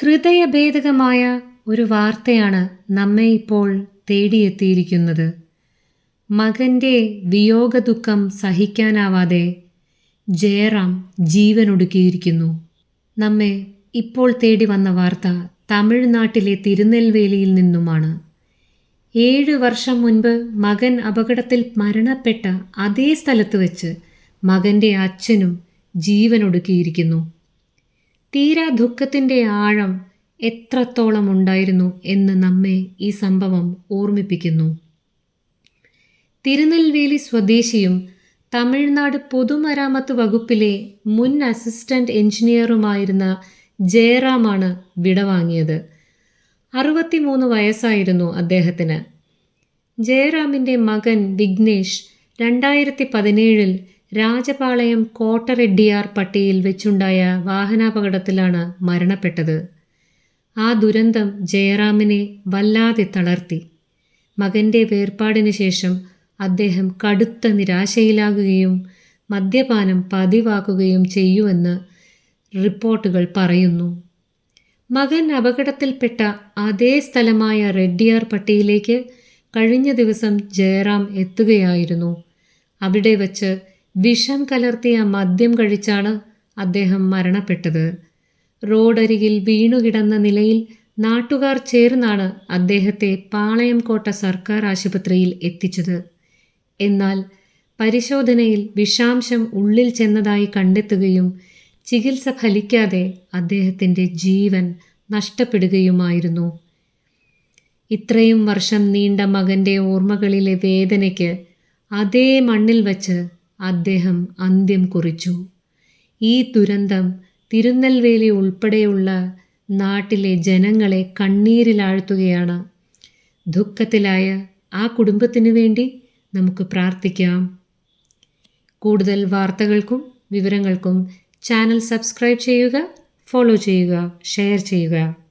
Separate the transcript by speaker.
Speaker 1: ഹൃദയഭേദകമായ ഒരു വാർത്തയാണ് നമ്മെ ഇപ്പോൾ തേടിയെത്തിയിരിക്കുന്നത്. മകന്റെ വിയോഗദുഃഖം സഹിക്കാനാവാതെ ജയറാം ജീവനൊടുക്കിയിരിക്കുന്നു. നമ്മെ ഇപ്പോൾ തേടി വന്ന വാർത്ത തമിഴ്നാട്ടിലെ തിരുനെൽവേലിയിൽ നിന്നുമാണ്. ഏഴ് വർഷം മുൻപ് മകൻ അപകടത്തിൽ മരണപ്പെട്ട അതേ സ്ഥലത്ത് വെച്ച് മകന്റെ അച്ഛനും ജീവനൊടുക്കിയിരിക്കുന്നു. തീരാ ദുഃഖത്തിന്റെ ആഴം എത്രത്തോളം ഉണ്ടായിരുന്നു എന്ന് നമ്മെ ഈ സംഭവം ഓർമ്മിപ്പിക്കുന്നു. തിരുനെൽവേലി സ്വദേശിയും തമിഴ്നാട് പൊതുമരാമത്ത് വകുപ്പിലെ മുൻ അസിസ്റ്റന്റ് എഞ്ചിനീയറുമായിരുന്ന ജയറാമാണ് വിടവാങ്ങിയത് അറുപത്തിമൂന്ന് വയസ്സായിരുന്നു അദ്ദേഹത്തിന്. ജയറാമിന്റെ മകൻ വിഘ്നേഷ് രണ്ടായിരത്തി പതിനേഴിൽ രാജപാളയം കോട്ടറെഡ്ഡിയാർ പട്ടിയിൽ വെച്ചുണ്ടായ വാഹനാപകടത്തിലാണ് മരണപ്പെട്ടത്. ആ ദുരന്തം ജയറാമിനെ വല്ലാതെ തളർത്തി. മകന്റെ വേർപാടിന് ശേഷം അദ്ദേഹം കടുത്ത നിരാശയിലാകുകയും മദ്യപാനം പതിവാക്കുകയും ചെയ്യുമെന്ന് റിപ്പോർട്ടുകൾ പറയുന്നു. മകൻ അപകടത്തിൽപ്പെട്ട അതേ സ്ഥലമായ റെഡ്ഡിയാർ പട്ടിയിലേക്ക് കഴിഞ്ഞ ദിവസം ജയറാം എത്തുകയായിരുന്നു. അവിടെ വച്ച് വിഷം കലർത്തിയ മദ്യം കഴിച്ചാണ് അദ്ദേഹം മരണപ്പെട്ടത്. റോഡരികിൽ വീണുകിടന്ന നിലയിൽ നാട്ടുകാർ ചേർന്നാണ് അദ്ദേഹത്തെ പാളയംകോട്ട സർക്കാർ ആശുപത്രിയിൽ എത്തിച്ചത്. എന്നാൽ പരിശോധനയിൽ വിഷാംശം ഉള്ളിൽ ചെന്നതായി കണ്ടെത്തുകയും ചികിത്സ ഫലിക്കാതെ അദ്ദേഹത്തിന്റെ ജീവൻ നഷ്ടപ്പെടുകയുമായിരുന്നു. ഇത്രയും വർഷം നീണ്ട മകന്റെ ഓർമ്മകളിലെ വേദനയ്ക്ക് അതേ മണ്ണിൽ വച്ച് അദ്ദേഹം അന്ത്യം കുറിച്ചു. ഈ ദുരന്തം തിരുനെൽവേലി ഉൾപ്പെടെയുള്ള നാട്ടിലെ ജനങ്ങളെ കണ്ണീരിലാഴ്ത്തുകയാണ്. ദുഃഖത്തിലായ ആ കുടുംബത്തിനു വേണ്ടി നമുക്ക് പ്രാർത്ഥിക്കാം. കൂടുതൽ വാർത്തകൾക്കും വിവരങ്ങൾക്കും ചാനൽ സബ്സ്ക്രൈബ് ചെയ്യുക ഫോളോ ചെയ്യുക ഷെയർ ചെയ്യുക.